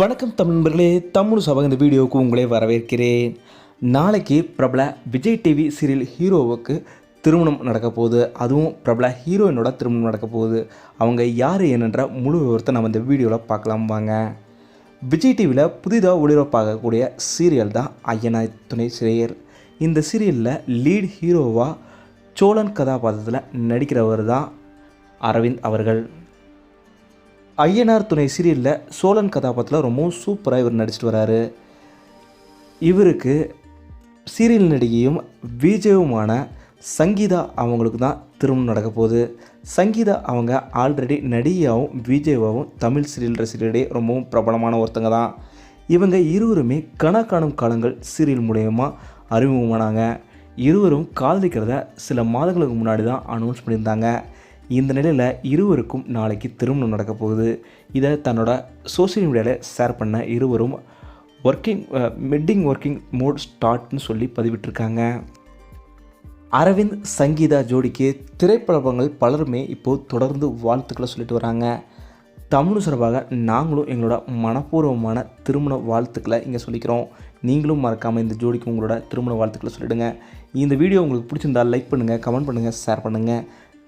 வணக்கம் தமிழ் நண்பர்களே தமிழ் சபக இந்த வீடியோவுக்கு உங்களை வரவேற்கிறேன். நாளைக்கு பிரபல விஜய் டிவி சீரியல் ஹீரோவுக்கு திருமணம் நடக்க போகுது. அதுவும் பிரபல ஹீரோயினோட திருமணம் நடக்க போகுது. அவங்க யார் என்னன்ற முழு விவரத்தை நம்ம இந்த வீடியோவில் பார்க்கலாம் வாங்க. விஜய் டிவியில் புதிதாக ஒளிபரப்பாகக்கூடிய சீரியல் தான் ஐயனா துணை சிறையர். இந்த சீரியலில் லீட் ஹீரோவாக சோழன் கதாபாத்திரத்தில் நடிக்கிறவர் தான் அரவிந்த் அவர்கள். ஐயனார் துணை சீரியலில் சோழன் கதாபாத்திரத்தில் ரொம்பவும் சூப்பராக இவர் நடிச்சிட்டு வராரு. இவருக்கு சீரியல் நடிகையும் விஜயவுமான சங்கீதா அவங்களுக்கு தான் திருமணம் நடக்க போகுது. சங்கீதா அவங்க ஆல்ரெடி நடிகையாகவும் விஜயவாவும் தமிழ் சீரியல் ரசிகர்களிடையே ரொம்பவும் பிரபலமான ஒருத்தங்க தான். இவங்க இருவருமே கணக்காணும் காலங்கள் சீரியல் மூலயமா அறிமுகமானாங்க. இருவரும் காதலிக்கிறத சில மாதங்களுக்கு முன்னாடி தான் அனௌன்ஸ் பண்ணியிருந்தாங்க. இந்த நிலையில் இருவருக்கும் நாளைக்கு திருமணம் நடக்க போகுது. இதை தன்னோட சோஷியல் மீடியாவில் ஷேர் பண்ண இருவரும் ஒர்க்கிங் மெட்டிங் ஒர்க்கிங் மோட் ஸ்டார்ட்னு சொல்லி பதிவிட்டிருக்காங்க. அரவிந்த் சங்கீதா ஜோடிக்கு திரைப்படங்கள் பலருமே இப்போது தொடர்ந்து வாழ்த்துக்களை சொல்லிட்டு வராங்க. தமிழ் சார்பாக நாங்களும் எங்களோட மனப்பூர்வமான திருமண வாழ்த்துக்களை இங்கே சொல்லிக்கிறோம். நீங்களும் மறக்காமல் இந்த ஜோடிக்கு உங்களோட திருமண வாழ்த்துக்களை சொல்லிடுங்க. இந்த வீடியோ உங்களுக்கு பிடிச்சிருந்தா லைக் பண்ணுங்கள் கமெண்ட் பண்ணுங்கள் ஷேர் பண்ணுங்கள்